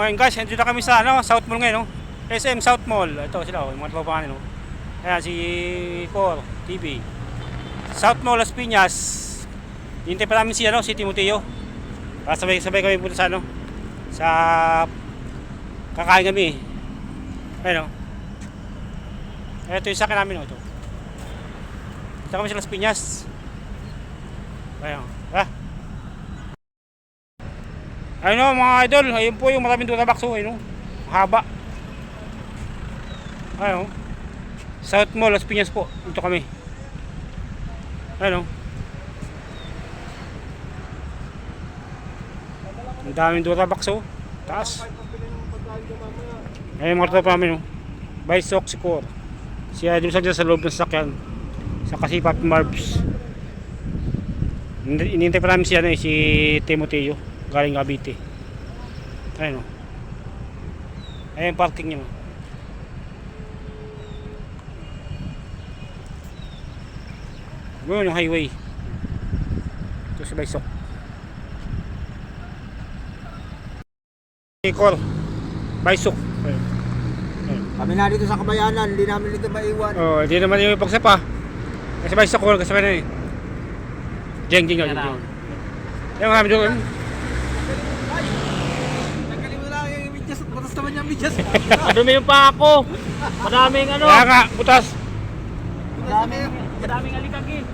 Ngayon guys, nandito na kami sa ano, South Mall ngayon, no? SM South Mall. Ito sila, oh, yung mga tropa no? Ayan, si Cor TV. South Mall, Las Piñas. Hintay pa namin si, ano, si Timoteo. Para sabay-sabay kami punta sa, ano, sa kakain kami. Ayun, no? Ito yung sakin namin, no? Ito. Ito kami sa Las Piñas. Ayun, ah. Ayun o mga idol, ayun po yung maraming durabox o, ayun o. Haba. Ayun o. South Mall, Las Piñas po. Ito kami. Ayun o. Ang daming durabox o. Taas. Ayun mga tropa namin o. Baisok si Cor. Si Idol sa sa loob ng sasakyan. Sa Kasipat Marbs. Inintay pa namin si, ano, eh, si Timoteo galing Cavite. Ayun o. Ayun yung parking niya. Yun yung highway. Ito si Baysok. Ikor. Baysok. Ayun. Ayun. Kami na dito sa kabayanan, hindi namin dito maiwan. Oh, hindi naman yung pagsapa. Kasi Baysok ko kasama na eh. Jeng, jeng, jeng. mga kami doon. Tanggalin mo lang yung medyas, batas naman yung medyas. Madumi yung pa ako. Madaming ano. Kaya nga, butas. Madami. Madaming alikagi. Eh.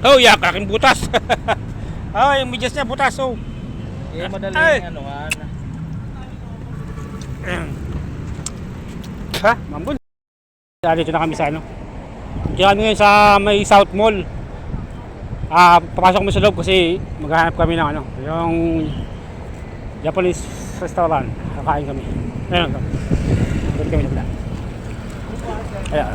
Oh, yak, aking butas. oh, yung medyas niya butas, oh. Eh, madaling Ay! ano nga. ha? Mambun. Dito na kami sa ano. Kami ngayon sa may South Mall. Ah, papasok kami sa loob kasi maghahanap kami ng ano, yung Japanese restaurant. Kakain kami. Ayun. Dito kami na Ayan.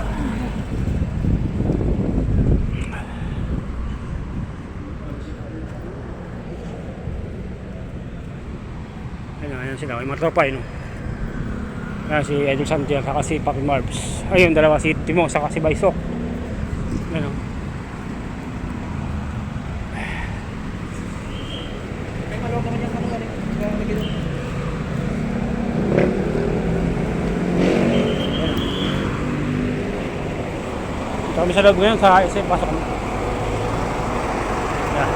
Ayun, ayun sila. May mga tropa, yun. oh. Ayan, si Edwin Santiago, saka si Papi Marbs. Ayun, dalawa si Timo, saka si Baisok. Ito kami sa loob ngayon sa SM, pasok kami. Ayan.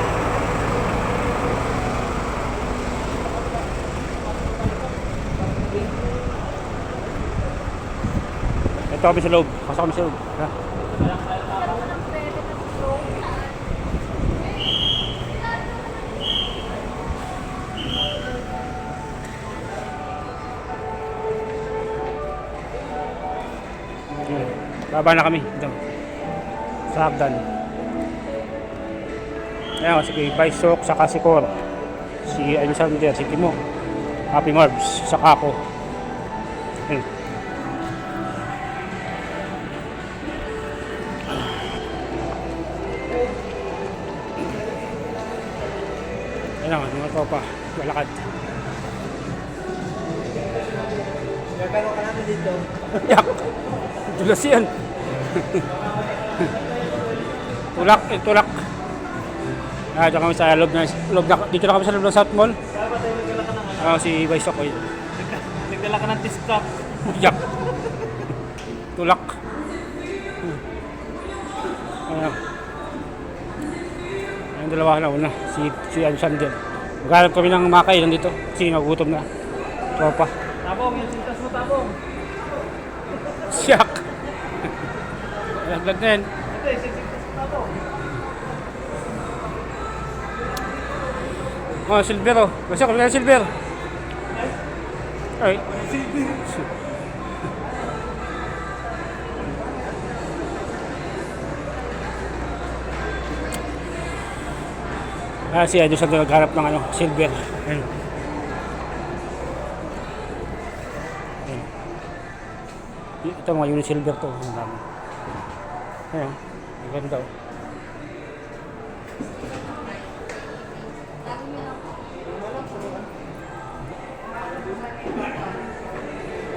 Ito kami sa loob, pasok kami sa loob. Ayan. Ayan. Baba na kami. Ito. Sa hagdan. Ayan, si Baisok, saka si Cor. Si Alexander, si Timo. Happy Marbs, saka ako. Mga tropa. Malakad. Gagano ka namin dito. Yak! Dulas yan. tulak, eh, tulak. Ah, dito kami sa loob na, loob na, dito na kami sa loob ng South Mall. Ah, si Baisok ko yun. Nagdala ka ng TikTok. Yak! Tulak. Ayan. Ayan dalawa na una, si, si Alexander. Maghanap kami ng makailan dito kasi nagutom na. Tropa. Tabong, yung sintas mo tabong. Siyak! Laglag na yan. Ito, yung sintas mo tabong. Oh, silver oh. Kasi ako na silver. Ay. Ah, si Edo sa nagharap ng ano, silver. Ayun. Ayun. Ito mga unit silver to. Ang dami. Ayun. Ang oh.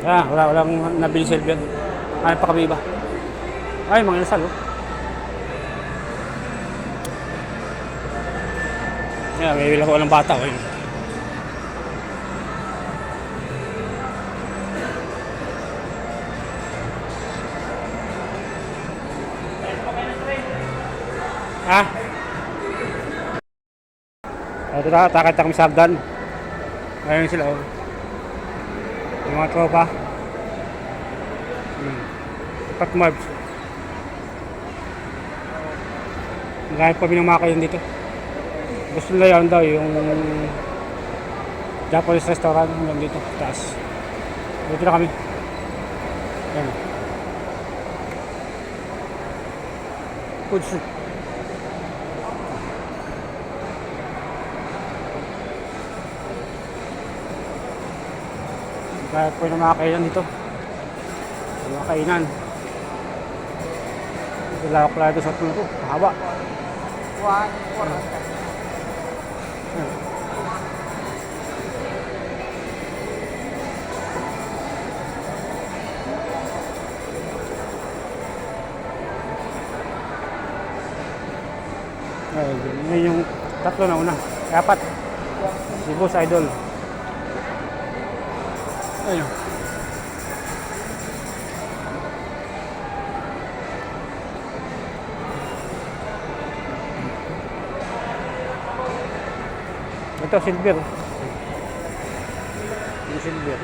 Ah, wala, walang nabili silver. Ano pa kami iba? Ay, mga inasal, oh. Yan, may bilang ko ng bata. Oh, yun. Ha? Ito na, takit kami sa hagdan. Ayun sila, oh. Yung mga tropa. Hmm. Pat Marbs. Marami pa minamakayan dito gusto nila yan daw yung Japanese restaurant hanggang dito taas. Dito na kami. Yan food street kaya po yung mga kainan dito. Yung mga kainan. Ilawak lang ito sa tulong ko. Mahaba 1 4 Ayun, yun yung tatlo na una. Apat. Si Boss Idol. Ayun. Ito, silver. Yung silver.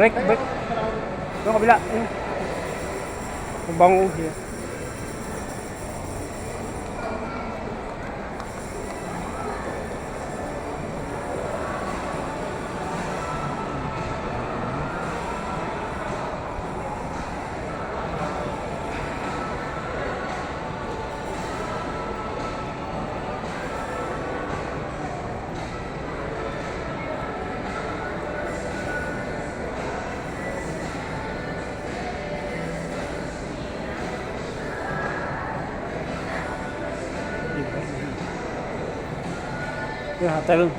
Break, break. Yung kabila. Yung. Bango. Yeah. Yeah, hotel.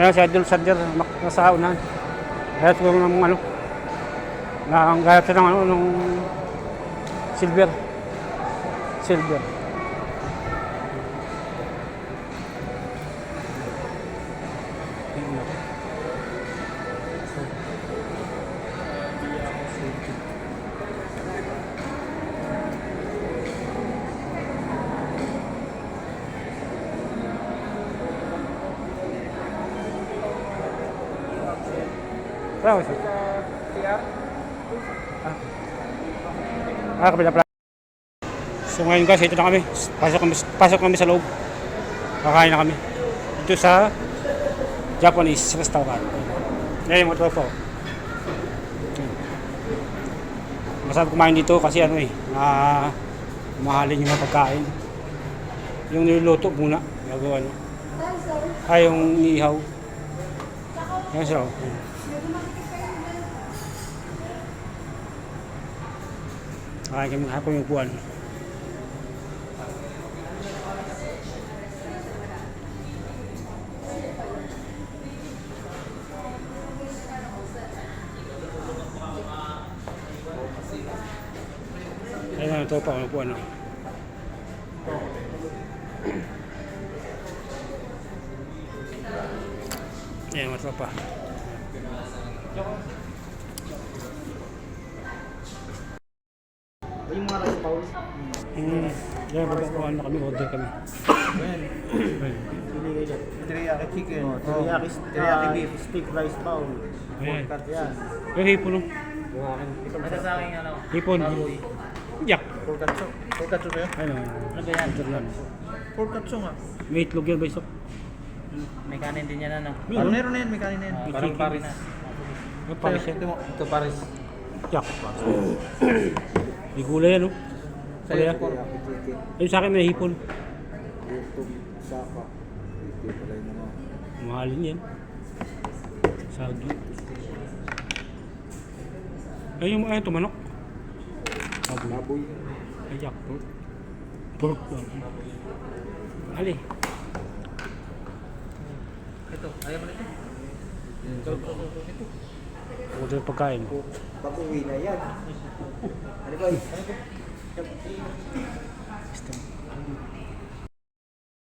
Ayan si Idol Sander, nasa unahan. Gayat ko ng ano, na gayat siya ng ano, nung silver. Silver. Bravo, sir. Ah, kabila pala. So ngayon guys, ito na kami. Pasok kami, pasok kami sa loob. Kakain na kami. Dito sa Japanese restaurant. Ngayon mga tropa ko. Masarap kumain dito kasi ano eh, ah, mahalin yung mga pagkain. Yung niluluto muna, gagawa no. Ay, yung ihaw. Yan siya. oh. Kaya kami hapon yung buwan. Ayun na, ito pa ang buwan. Ayan, mga tropa. Yung mga rice bowl. Hmm. Yan, magkakawan na kami, order kami. Ayan. Kayo dyan. Teriyaki chicken. Oh, teriyaki, teriyaki ah, beef. steak rice bowl. Ayan. Yan. Yung hipon? Yung akin. Ito Ito sa akin ano. Hipon. Yak. Pork katsu ba yun? Ayun, Ano ba yan? katsu nga. May itlog yan ba isok? May kanin din yan ano. Ano meron na yan? May kanin na yan. Ah, May parang paris paris yan. Ito paris. Yak. May gulay yan, no? Sa'yo Kaya? ito pork. Ayun sa akin may hipon. Ito. Mahalin yan. Sagi. Ay, yung ayun, tumanok. Baboy. Baboy. Ay, yak. Pork. Pork. Ali. Ito. Ayaw mo nito. Ito. Ito. Order pagkain. Pag-uwi na yan. Ano ba?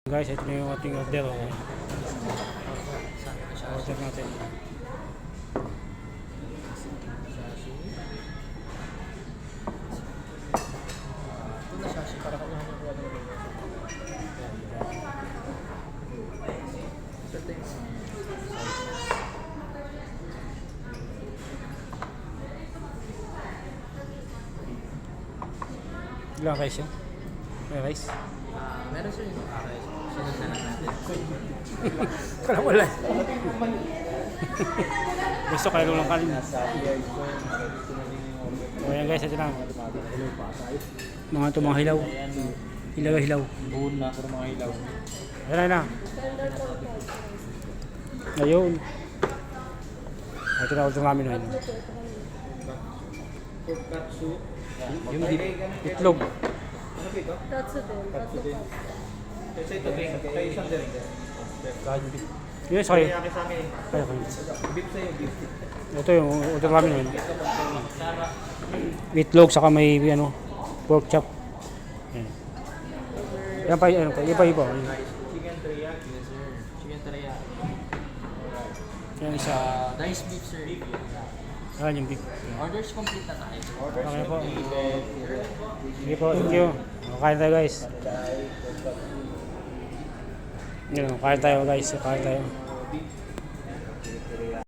Guys, ito na yung ating order. Okay. Order natin. Ilang rice yun? May rice? Ah, meron sir yung okay. Sunod na lang natin. Kala wala. Gusto kayo lang order. O yan guys, ito lang. Mga ito mga hilaw. Hilaw hilaw. Buhon na para mga ilaw. Ayan na. Ayun. Ito na order namin ngayon. Katsu. Yung dip, itlog. Ano ba ito? Tatsu din. Tatsu din. Kasi ito, kay isang din. Yun, sorry. Kaya sa amin, Kaya ko. beef sa'yo, beef. Ito yung order namin ngayon. Itlog saka may ano, pork chop. Ayan. Yan pa, ano pa, iba iba. Chicken teriyaki. Yes. Chicken teriyaki. Yan isa. Diced beef sir. Ayan yung beef. Orders complete na tayo. Okay po. Sige po, thank you. Kain tayo guys. Kain tayo guys. Kain tayo.